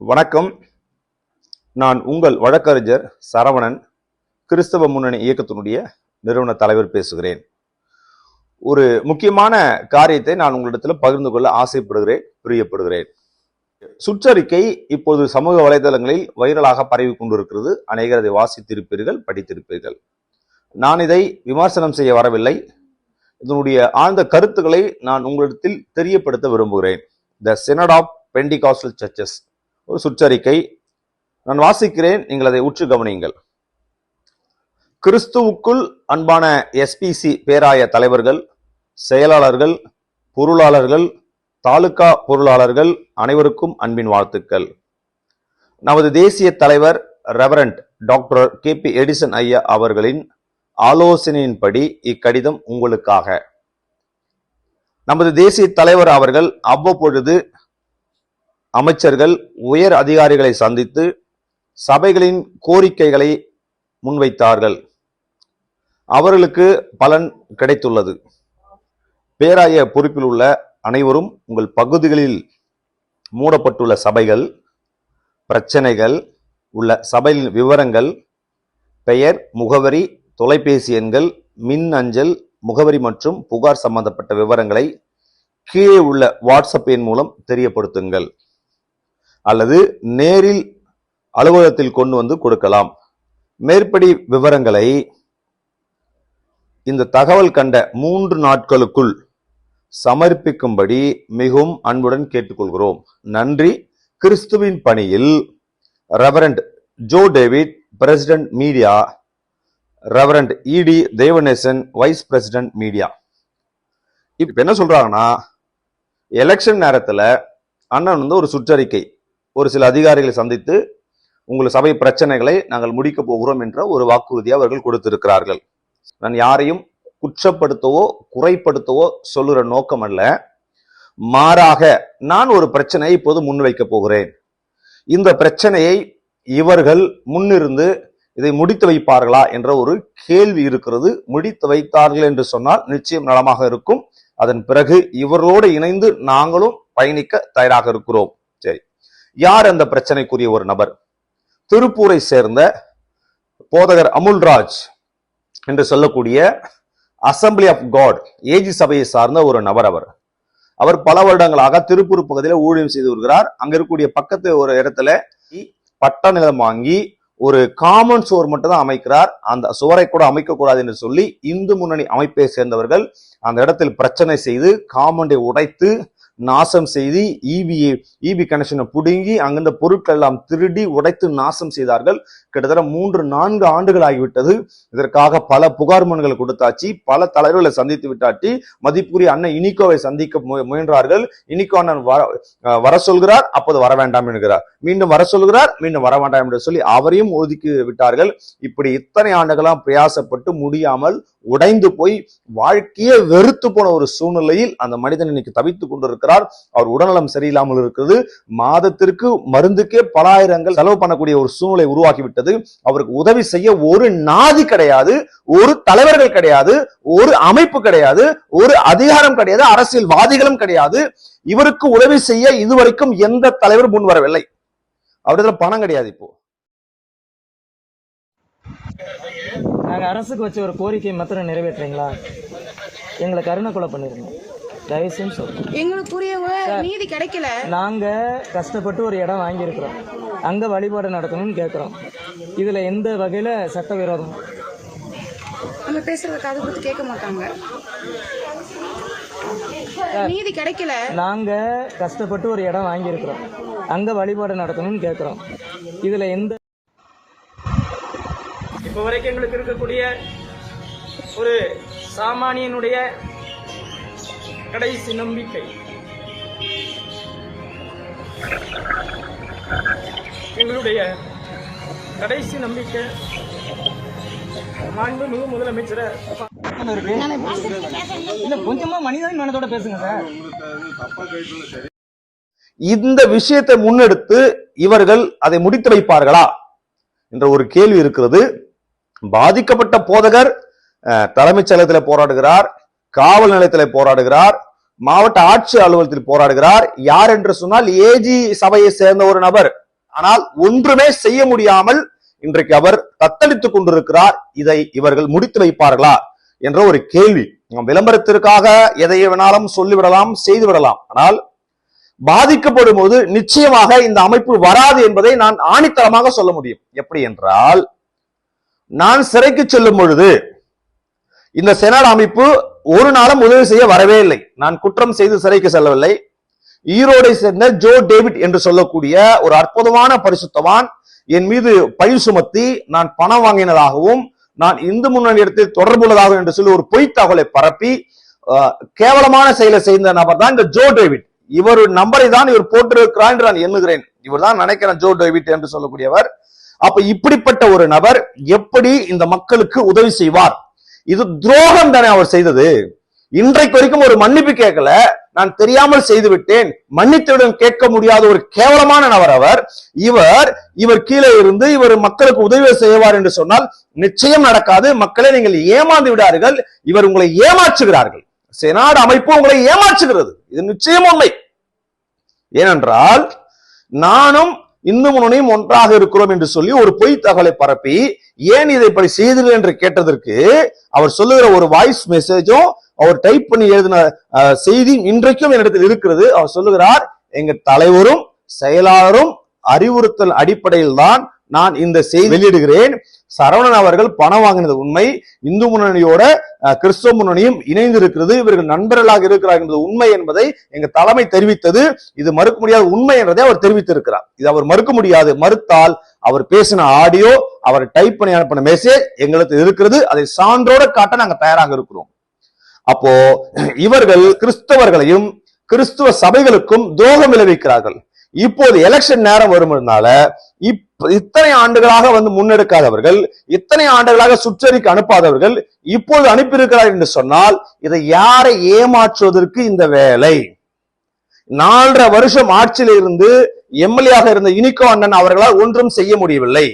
வணக்கம். நான் உங்கள் வழக்கறிஞர் சரவணன் கிறிஸ்தவ முன்னணி இயக்கத்தினுடைய நிறுவன தலைவர் பேசுகிறேன். ஒரு முக்கியமான காரியத்தை நான் உங்களிடத்தில் பகிர்ந்து கொள்ள ஆசைப்படுகிறேன் பிரியப்படுகிறேன். சுற்றறிக்கை இப்போது சமூக வலைதளங்களில் வைரலாக பரவி கொண்டிருக்கிறது. அநேகர் அதை வாசித்திருப்பீர்கள் படித்திருப்பீர்கள். நான் இதை விமர்சனம் செய்ய வரவில்லை. இதனுடைய ஆழ்ந்த கருத்துக்களை நான் உங்களிடத்தில் தெரியப்படுத்த விரும்புகிறேன். The senate of pentecostal churches ஒரு சுற்றறிக்கை. நான் வாசிக்கிறேன் நீங்கள் அதை உற்று கவனியுங்கள். கிறிஸ்துவுக்குள் அன்பான எஸ்பிசி பேராய தலைவர்கள் செயலாளர்கள் பொருளாளர்கள் தாலுகா பொருளாளர்கள் அனைவருக்கும் அன்பின் வாழ்த்துக்கள். நமது தேசிய தலைவர் reverend doctor K P Edison ஐயா அவர்களின் ஆலோசனையின்படி இக்கடிதம் உங்களுக்காக. நமது தேசிய தலைவர் அவர்கள் அவ்வப்பொழுது அமைச்சர்கள் உயர் அதிகாரிகளை சந்தித்து சபைகளின் கோரிக்கைகளை முன்வைத்தார்கள். அவர்களுக்கு பலன் கிடைத்துள்ளது. பேராய பொறுப்பில் உள்ள அனைவரும் உங்கள் பகுதிகளில் மூடப்பட்டுள்ள சபைகள் பிரச்சனைகள் உள்ள சபையின் விவரங்கள் பெயர் முகவரி தொலைபேசி எண்கள் மின் அஞ்சல் முகவரி மற்றும் புகார் சம்பந்தப்பட்ட விவரங்களை கீழே உள்ள வாட்ஸ்அப் எண் மூலம் தெரியப்படுத்துங்கள். அல்லது நேரில் அலுவலகத்தில் கொண்டு வந்து கொடுக்கலாம். மேற்படி விவரங்களை இந்த தகவல் கண்ட மூன்று நாட்களுக்குள் சமர்ப்பிக்கும்படி மிகவும் அன்புடன் கேட்டுக்கொள்கிறோம். நன்றி. கிறிஸ்துவின் பணியில் reverend Joe David president media reverend E D Devanesan vice president media இப்போ என்ன சொல்றாங்கன்னா எலெக்ஷன் நேரத்தில் அண்ணன் வந்து ஒரு சுற்றறிக்கை ஒரு சில அதிகாரிகளை சந்தித்து உங்கள் சபை பிரச்சனைகளை நாங்கள் முடிக்கப் போகிறோம் என்ற ஒரு வாக்குறுதியை அவர்கள் கொடுத்திருக்கிறார்கள். நான் யாரையும் குற்றப்படுத்தவோ குறைப்படுத்தவோ சொல்லுற நோக்கம் அல்ல. மாறாக நான் ஒரு பிரச்சனையை இப்போது முன்வைக்க போகிறேன். இந்த பிரச்சனையை இவர்கள் முன்னிருந்து இதை முடித்து வைப்பார்களா என்ற ஒரு கேள்வி இருக்கிறது. முடித்து வைத்தார்கள் என்று சொன்னால் நிச்சயம் நலமாக இருக்கும். அதன் பிறகு இவர்களோடு இணைந்து நாங்களும் பயணிக்க தயாராக இருக்கிறோம். யார் அந்த பிரச்சனைக்குரிய ஒரு நபர்? திருப்பூரை சேர்ந்த போதகர் அமுல்ராஜ் என்று சொல்லக்கூடிய அசம்பிளி ஆஃப் காட் ஏஜி சபையை சார்ந்த ஒரு நபர் அவர். அவர் பல வருடங்களாக திருப்பூர் பகுதியில் ஊழியம் செய்து வருகிறார். அங்க இருக்கக்கூடிய பக்கத்து ஒரு இடத்துல பட்ட நிலம் வாங்கி ஒரு காமன் சுவர் மட்டும் தான் அமைக்கிறார். அந்த சுவரை கூட அமைக்க கூடாது என்று சொல்லி இந்து முன்னணி அமைப்பை சேர்ந்தவர்கள் அந்த இடத்தில் பிரச்சனை செய்து காமண்டை உடைத்து நாசம் செய்து இபிஏ இபி கனெக்ஷனை பிடுங்கி அங்கிருந்த பொருட்கள் எல்லாம் திருடி உடைத்து நாசம் செய்தார்கள். கிட்டத்தட்ட மூன்று நான்கு ஆண்டுகள் ஆகிவிட்டது இதற்காக பல புகார் மனுகள் கொடுத்தாச்சு. பல தலைவர்களை சந்தித்து விட்டாட்டி மதிப்புரிய அண்ணன் இனிகோவை சந்திக்க முயன்றார்கள். இனிகோ அண்ணன் வர வர சொல்கிறார். அப்போது வர வேண்டாம் என்கிறார். மீண்டும் வர சொல்கிறார். மீண்டும் வர வேண்டாம் என்று சொல்லி அவரையும் ஒதுக்கி விட்டார்கள். இப்படி இத்தனை ஆண்டுகளாம் பிரயாசப்பட்டு முடியாமல் உடைந்து போய் வாழ்க்கையே வெறுத்து போன ஒரு சூழ்நிலையில் அந்த மனிதன் இன்னைக்கு தவித்துக் கொண்டிருக்கிறார். அவர் உடல்நலம் சரியில்லாமல் இருக்கிறது. மாதத்திற்கு மருந்துக்கே பலாயிரங்கள் செலவு பண்ணக்கூடிய ஒரு சூழ்நிலை உருவாகிவிட்டது. அவருக்கு உதவி செய்ய ஒரு நாதி கிடையாது ஒரு தலைவர்கள் கிடையாது ஒரு அமைப்பு கிடையாது ஒரு அதிகாரம் கிடையாது அரசியல்வாதிகளும் கிடையாது. இவருக்கு உதவி செய்ய இதுவரைக்கும் எந்த தலைவர் முன் வரவில்லை. அவரிடத்துல பணம் கிடையாது இப்போ. நாங்கள் அரசுக்கு வச்ச ஒரு கோரிக்கை மாத்திரம் நிறைவேற்றுறீங்களா? எங்களை கருணை கொலை தயவு செஞ்சு நீதி கிடைக்கல. நாங்கள் கஷ்டப்பட்டு ஒரு இடம் வாங்கியிருக்கிறோம். அங்கே வழிபாடு நடத்தணும்னு கேட்குறோம் இதில் எந்த வகையில் சட்டவிரோதம் நம்ம பேசுறத காது கொடுத்து கேட்க மாட்டாங்க. நீதி கிடைக்கல. நாங்கள் கஷ்டப்பட்டு ஒரு இடம் வாங்கியிருக்கிறோம். அங்கே வழிபாடு நடத்தணும்னு கேட்குறோம். இதில் எந்த இப்போ வரைக்கும் எங்களுக்கு இருக்கக்கூடிய ஒரு சாமானியனுடைய கடைசி நம்பிக்கை. எங்களுடைய கடைசி நம்பிக்கை மாண்புமிகு முதலமைச்சரை இல்ல கொஞ்சமா மனிதன் மனதோட பேசுங்க சார். இந்த விஷயத்தை முன்னெடுத்து இவர்கள் அதை முடித்து வைப்பார்களா என்ற ஒரு கேள்வி இருக்கிறது. பாதிக்கப்பட்ட போதகர் அஹ், தலைமைச் செயலகத்தில் போராடுகிறார் காவல் நிலையத்தில் போராடுகிறார் மாவட்ட ஆட்சி அலுவலகத்தில் போராடுகிறார். யார் என்று சொன்னால் ஏஜி சபையை சேர்ந்த ஒரு நபர். ஆனால் ஒன்றுமே செய்ய முடியாமல் இன்றைக்கு அவர் தத்தளித்துக் கொண்டிருக்கிறார். இதை இவர்கள் முடித்து வைப்பார்களா என்ற ஒரு கேள்வி. விளம்பரத்திற்காக எதை வேணாலும் சொல்லிவிடலாம் செய்து விடலாம் ஆனால் பாதிக்கப்படும் போது நிச்சயமாக இந்த அமைப்பு வராது என்பதை நான் ஆணித்தரமாக சொல்ல முடியும். எப்படி என்றால் நான் சிறைக்கு செல்லும் பொழுது இந்த செனாட் அமைப்பு ஒரு நாளும் உதவி செய்ய வரவே இல்லை. நான் குற்றம் செய்து சிறைக்கு செல்லவில்லை. ஈரோடை சேர்ந்த ஜோ டேவிட் என்று சொல்லக்கூடிய ஒரு அற்புதமான பரிசுத்தவான் என் மீது பழி சுமத்தி நான் பணம் வாங்கினதாகவும் நான் இந்து முன்னணி இடத்தில் தொடர்புள்ளதாகவும் என்று சொல்லி ஒரு பொய் தகவலை பரப்பி கேவலமான செயலை செய்த நபர் தான் இந்த ஜோ டேவிட். இவர் நம்பரை தான் இவர் போட்டிருக்கிறார் என்று நான் எண்ணுகிறேன். இவர் தான் நினைக்கிறேன் ஜோ டேவிட் என்று சொல்லக்கூடியவர். அப்ப இப்படிப்பட்ட ஒரு நபர் எப்படி இந்த மக்களுக்கு உதவி செய்வார்? இது துரோகம் தானே அவர் செய்தது. இன்றைக்கு வரைக்கும் ஒரு மன்னிப்பு கேட்கல. நான் தெரியாமல் செய்து விட்டேன் கேட்க முடியாத ஒரு கேவலமான நபர் அவர். இவர் இவர் கீழே இருந்து இவர் மக்களுக்கு உதவி செய்வார் என்று சொன்னால் நிச்சயம் நடக்காது. மக்களை நீங்கள் ஏமாந்து விடார்கள். இவர் உங்களை ஏமாற்றுகிறார்கள். செனாடு அமைப்பு உங்களை ஏமாற்றுகிறது. இது நிச்சயம் உண்மை. ஏனென்றால் நானும் இந்து முன்னணியும் ஒன்றாக இருக்கிறோம் என்று சொல்லி ஒரு பொய் தகவலை பரப்பி ஏன் இதை இப்படி செய்தீர்கள் என்று கேட்டதற்கு அவர் சொல்லுகிற ஒரு வாய்ஸ் மெசேஜும் அவர் டைப் பண்ணி எழுதின செய்தி இன்றைக்கும் என்னிடத்தில் இருக்கிறது. அவர் சொல்லுகிறார் எங்க தலைவரும் செயலாளரும் அறிவுறுத்தல் அடிப்படையில் தான் நான் இந்த செய்தி வெளியிடுகிறேன். சரவணன் அவர்கள் பணம் வாங்கினது உண்மை. இந்து முன்னணியோட கிறிஸ்தவ முன்னணியும் இணைந்து இருக்கிறது இவர்கள் நண்பர்களாக இருக்கிறார் என்பது உண்மை என்பதை எங்க தலைமை தெரிவித்தது. இது மறுக்க முடியாத உண்மை என்றதை அவர் தெரிவித்திருக்கிறார். இது அவர் மறுக்க முடியாது. மறுத்தால் அவர் பேசின ஆடியோ அவர் டைப் பண்ணி அனுப்பின மெசேஜ் எங்களுக்கு இருக்கிறது. அதை சான்றோட காட்ட நாங்க தயாராக இருக்கிறோம். அப்போ இவர்கள் கிறிஸ்தவர்களையும் கிறிஸ்துவ சபைகளுக்கும் துரோகம் விளைவிக்கிறார்கள். இப்போது எலெக்ஷன் நேரம் வரும்னால இத்தனை ஆண்டுகளாக வந்து முன்னெடுக்காதவர்கள் இத்தனை ஆண்டுகளாக சுற்றறிக்கை அனுப்பாதவர்கள் இப்போது அனுப்பியிருக்கிறார் என்று சொன்னால் இதை யாரை ஏமாற்றுவதற்கு இந்த வேலை? நாலரை வருஷம் ஆட்சியில் இருந்து எம்எல்ஏயாக இருந்த யுனிகோ அண்ணன் அவர்களால் ஒன்றும் செய்ய முடியவில்லை.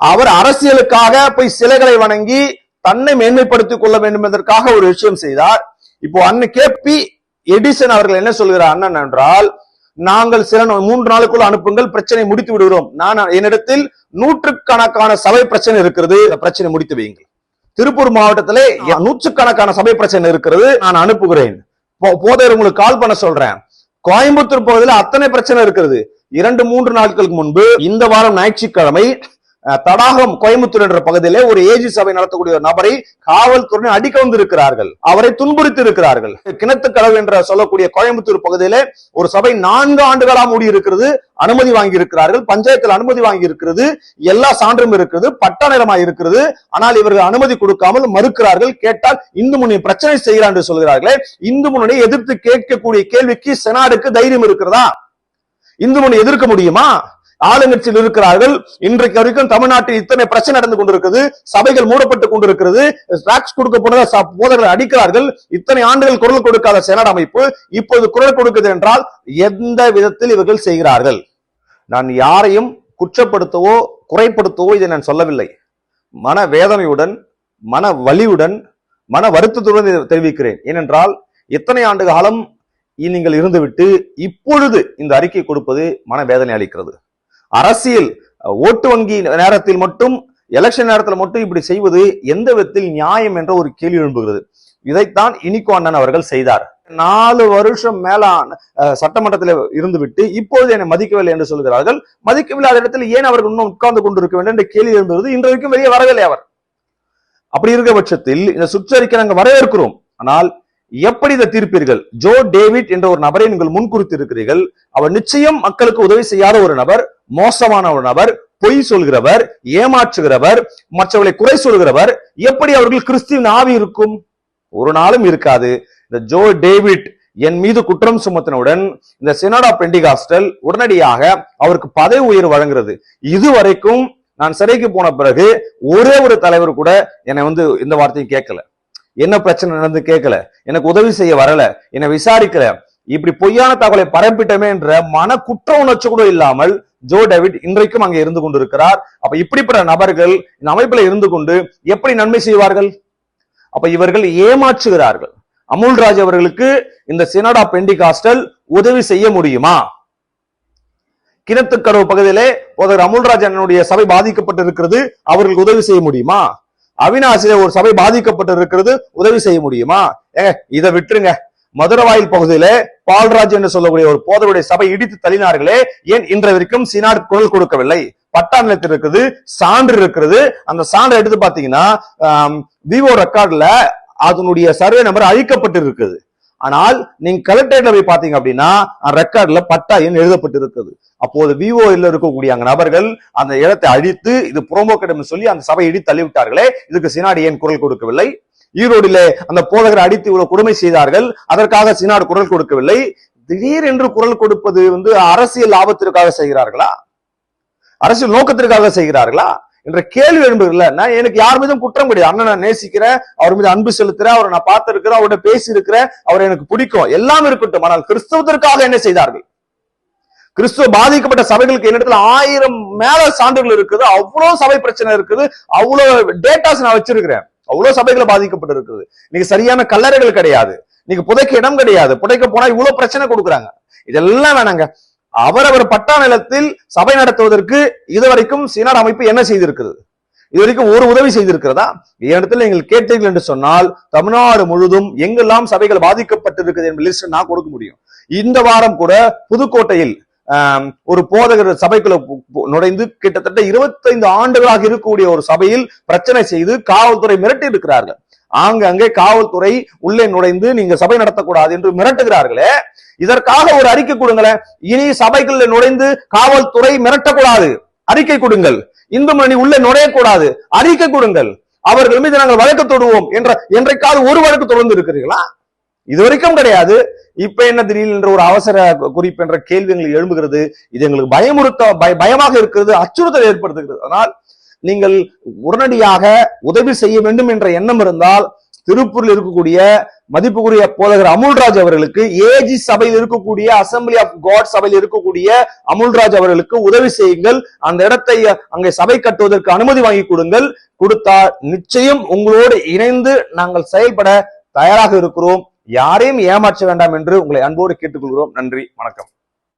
அவர் அரசியலுக்காக போய் சிலைகளை வணங்கி தன்னை மேன்மைப்படுத்திக் கொள்ள வேண்டும் என்பதற்காக ஒரு விஷயம் செய்தார். இப்போ அண்ணன் கே பி எடிசன் அவர்கள் என்ன சொல்கிறார் அண்ணன் என்றால் நாங்கள் சில மூன்று நாளுக்குள் அனுப்புங்கள் பிரச்சனை முடித்து விடுகிறோம். நான் என்னிடத்தில் நூற்றுக்கணக்கான சபை பிரச்சனை இருக்கிறது. பிரச்சனை முடித்து வையுங்கள். திருப்பூர் மாவட்டத்திலே நூற்றுக்கணக்கான சபை பிரச்சனை இருக்கிறது நான் அனுப்புகிறேன். போ- போதையர் உங்களுக்கு கால் பண்ண சொல்றேன். கோயம்புத்தூர் பகுதியில் அத்தனை பிரச்சனை இருக்கிறது. இரண்டு மூன்று நாட்களுக்கு முன்பு இந்த வாரம் ஞாயிற்றுக்கிழமை தடாகம் கோயம்புத்தூர் என்ற பகுதியிலே ஒரு ஏஜி சபை நடத்தக்கூடிய ஒரு நபரை காவல்துறை அடிக்க வந்திருக்கிறார்கள். அவரை துன்புறுத்தி இருக்கிறார்கள் கிணத்துக்கடவு என்ற சொல்லக்கூடிய கோயம்புத்தூர் பகுதியிலே ஒரு சபை நான்கு ஆண்டுகளா மூடி இருக்கிறது அனுமதி வாங்கி இருக்கிறார்கள் பஞ்சாயத்தில் அனுமதி வாங்கி இருக்கிறது எல்லா சான்றும் இருக்கிறது பட்டா நிலமாய் இருக்கிறது ஆனால் இவர்கள் அனுமதி கொடுக்காமல் மறுக்கிறார்கள். கேட்டால் இந்து முன்னணி பிரச்சனை செய்கிறார் என்று சொல்கிறார்களே இந்து முன்னணி எதிர்த்து கேட்கக்கூடிய கேள்விக்கு செனாடுக்கு தைரியம் இருக்கிறதா? இந்து முன்னணி எதிர்க்க முடியுமா? ஆளுங்கட்சியில் இருக்கிறார்கள். இன்றைக்கு வரைக்கும் தமிழ்நாட்டில் இத்தனை பிரச்சனை நடந்து கொண்டிருக்கிறது சபைகள் மூடப்பட்டு கொண்டிருக்கிறது. டாக்ஸ் கொடுக்க ச- அடிக்கிறார்கள். இத்தனை ஆண்டுகள் குரல் கொடுக்காத செனட் அமைப்பு இப்போது குரல் கொடுக்குது என்றால் எந்த விதத்தில் இவர்கள் செய்கிறார்கள்? நான் யாரையும் குற்றப்படுத்தவோ குறைப்படுத்தவோ இதை நான் சொல்லவில்லை. மன வேதனையுடன் மன வலியுடன் மன வருத்தத்துடன் தெரிவிக்கிறேன். ஏனென்றால் இத்தனை ஆண்டு காலம் நீங்கள் இருந்துவிட்டு இப்பொழுது இந்த அறிக்கை கொடுப்பது மன வேதனை அளிக்கிறது. அரசியல் ஓட்டு வங்கி நேரத்தில் மட்டும் எலெக்ஷன் நேரத்தில் மட்டும் இப்படி செய்வது எந்த விதத்தில் நியாயம் என்ற ஒரு கேள்வி எழும்புகிறது. இதைத்தான் இனிகோ அண்ணன் அவர்கள் செய்தார். நாலு வருஷம் மேல அஹ், சட்டமன்றத்தில் இருந்துவிட்டு இப்பொழுது என்னை மதிக்கவில்லை என்று சொல்கிறார்கள். மதிக்கவில்லாத இடத்தில் ஏன் அவர்கள் இன்னும் உட்கார்ந்து கொண்டிருக்க வேண்டும் என்ற கேள்வி எழும்புகிறது. இன்றைக்கும் வெளியே வரவில்லை அவர். அப்படி இருக்க பட்சத்தில் இந்த சுற்றறிக்கை நாங்கள் வரவேற்கிறோம். ஆனால் எப்படி இதை தீர்ப்பீர்கள்? ஜோ டேவிட் என்ற ஒரு நபரை நீங்கள் முன்குறித்து இருக்கிறீர்கள் அவர் நிச்சயம் மக்களுக்கு உதவி செய்யாத ஒரு நபர் மோசமான ஒரு நபர் பொய் சொல்கிறவர் ஏமாற்றுகிறவர் மற்றவர்களை குறை சொல்கிறவர். எப்படி அவர்கள் கிறிஸ்துவின் ஆவி இருக்கும்? ஒரு நாளும் இருக்காது. இந்த ஜோ டேவிட் என் மீது குற்றம் சுமத்தினவுடன் இந்த செனடா பெண்டிகாஸ்டல் உடனடியாக அவருக்கு பதவி உயர்வு வழங்குறது இதுவரைக்கும் நான் சிறைக்கு போன பிறகு ஒரே ஒரு தலைவர் கூட என்னை வந்து இந்த வார்த்தையும் கேட்கல. என்ன பிரச்சனை நடந்து கேட்கல? எனக்கு உதவி செய்ய வரல. என்னை விசாரிக்கல. இப்படி பொய்யான தகவலை பரப்பிட்டமே என்ற மன குற்ற உணர்ச்சி கூட இல்லாமல் ஜோ டேவிட் இன்றைக்கும் அங்கே இருந்து கொண்டிருக்கிறார். அப்ப இப்படிப்பட்ட நபர்கள் இந்த அமைப்புல இருந்து கொண்டு எப்படி நன்மை செய்வார்கள்? அப்ப இவர்கள் ஏமாற்றுகிறார்கள். அமுல்ராஜ் அவர்களுக்கு இந்த சினடா பெண்டிகாஸ்டல் உதவி செய்ய முடியுமா? கிணத்துக்கடவு பகுதியிலே போதகர் அமுல்ராஜ் அண்ணனுடைய சபை பாதிக்கப்பட்டிருக்கிறது. அவர்களுக்கு உதவி செய்ய முடியுமா? அவினாசியில ஒரு சபை பாதிக்கப்பட்டு இருக்கிறது உதவி செய்ய முடியுமா? ஏங்க இதை விட்டுருங்க. மதுரவாயில் பகுதியிலே பால்ராஜ் என்று சொல்லக்கூடிய ஒரு போதருடைய சபை இடித்து தள்ளினார்களே ஏன் இன்றை வரைக்கும் சினாட் குரல் கொடுக்கவில்லை? பட்டா நிலத்தில் இருக்குது சான்று இருக்கிறது அந்த சான்றை எடுத்து பாத்தீங்கன்னா விவோ ரெக்கார்ட்ல அதனுடைய சர்வே நம்பர் அழிக்கப்பட்டு இருக்குது ஆனால் நீங்க கலெக்டரேட்ல போய் பாத்தீங்க அப்படின்னா ரெக்கார்ட்ல பட்டா எண் எழுதப்பட்டு இருக்குது அப்போது விஓல இருக்கக்கூடிய அங்க நபர்கள் அந்த இடத்தை அழித்து இது புறம்போக்கிடம் சொல்லி அந்த சபையை இடி தள்ளிவிட்டார்களே இதுக்கு சினாடி ஏன் குரல் கொடுக்கவில்லை. ஈரோடிலே அந்த போதகரை அடித்து இவ்வளவு கொடுமை செய்தார்கள் அதற்காக சினாடு குரல் கொடுக்கவில்லை. திடீர் என்று குரல் கொடுப்பது வந்து அரசியல் லாபத்திற்காக செய்கிறார்களா? அரசியல் நோக்கத்திற்காக செய்கிறார்களா? என்ற கேள்வி எழும்புகிறல நான் எனக்கு யார் மீதும் குற்றம் கிடையாது. அண்ணன் நான் நேசிக்கிறேன் அவர் மீது அன்பு செலுத்துறேன் அவரை நான் பார்த்திருக்கிறேன் அவரோட பேசி இருக்கிறேன் அவர் எனக்கு பிடிக்கும். எல்லாம் இருக்கட்டும். ஆனால் கிறிஸ்தவத்திற்காக என்ன செய்தார்கள்? கிறிஸ்துவ பாதிக்கப்பட்ட சபைகளுக்கு என்னிடத்துல ஆயிரம் மேல சான்றுகள் இருக்குது. அவ்வளவு சபை பிரச்சனை இருக்குது. அவ்வளவு டேட்டாஸ் நான் வச்சிருக்கிறேன். அவ்வளவு சபைகள் பாதிக்கப்பட்டு இருக்குது இன்னைக்கு சரியான கல்லறைகள் கிடையாது. இன்னைக்கு புதைக்க இடம் கிடையாது. புதைக்க போனா இவ்வளவு பிரச்சனை கொடுக்குறாங்க. இதெல்லாம் வேணாங்க. அவரவர் பட்டா நிலத்தில் சபை நடத்துவதற்கு இதுவரைக்கும் சீனாட் அமைப்பு என்ன செய்திருக்கிறது? இதுவரைக்கும் ஒரு உதவி செய்திருக்கிறதா? இடத்துல நீங்கள் கேட்டீர்கள் என்று சொன்னால் தமிழ்நாடு முழுதும் எங்கெல்லாம் சபைகள் பாதிக்கப்பட்டிருக்குது என்ற லிஸ்ட் நான் கொடுக்க முடியும். இந்த வாரம் கூட புதுக்கோட்டையில் ஒரு போதகர் சபைக்குள்ள நுழைந்து கிட்டத்தட்ட 25 ஆண்டுகளாக இருக்கக்கூடிய ஒரு சபையில் பிரச்சனை செய்து காவல்துறை மிரட்டி இருக்கிறார்கள் ஆங்காங்கே காவல்துறை உள்ளே நுழைந்து நீங்க சபை நடத்தக்கூடாது என்று மிரட்டுகிறார்களே இதற்காக ஒரு அறிக்கை கொடுங்களேன் இனி சபைக்குள்ள நுழைந்து காவல்துறை மிரட்டக்கூடாது. அறிக்கை கொடுங்கள். இந்து மணி உள்ளே நுழையக்கூடாது. அறிக்கை கொடுங்கள். அவர்கள் மீது நாங்கள் வழக்கு தொடுவோம் என்ற என்றைக்காவது ஒரு வழக்கு தொடர்ந்து இருக்கிறீர்களா? இது வரைக்கும் கிடையாது. இப்ப என்ன திடீர் என்ற ஒரு அவசர குறிப்பு என்ற கேள்வி எங்களுக்கு எழும்புகிறது. இது எங்களுக்கு பயமுறுத்த பய- பயமாக இருக்கிறது அச்சுறுத்தல் ஏற்படுத்துகிறது. அதனால் நீங்கள் உடனடியாக உதவி செய்ய வேண்டும் என்ற எண்ணம் இருந்தால் திருப்பூரில் இருக்கக்கூடிய மதிப்புக்குரிய போதகர் அமுல்ராஜ் அவர்களுக்கு ஏஜி சபையில் இருக்கக்கூடிய அசம்பிளி ஆஃப் காட் சபையில் இருக்கக்கூடிய அமுல்ராஜ் அவர்களுக்கு உதவி செய்யுங்கள். அந்த இடத்தை அங்கே சபை கட்டுவதற்கு அனுமதி வாங்கி கொடுங்கள். கொடுத்தால் நிச்சயம் உங்களோடு இணைந்து நாங்கள் செயல்பட தயாராக இருக்கிறோம். யாரையும் ஏமாற்ற வேண்டாம் என்று உங்களை அன்போடு கேட்டுக்கொள்கிறோம். நன்றி. வணக்கம்.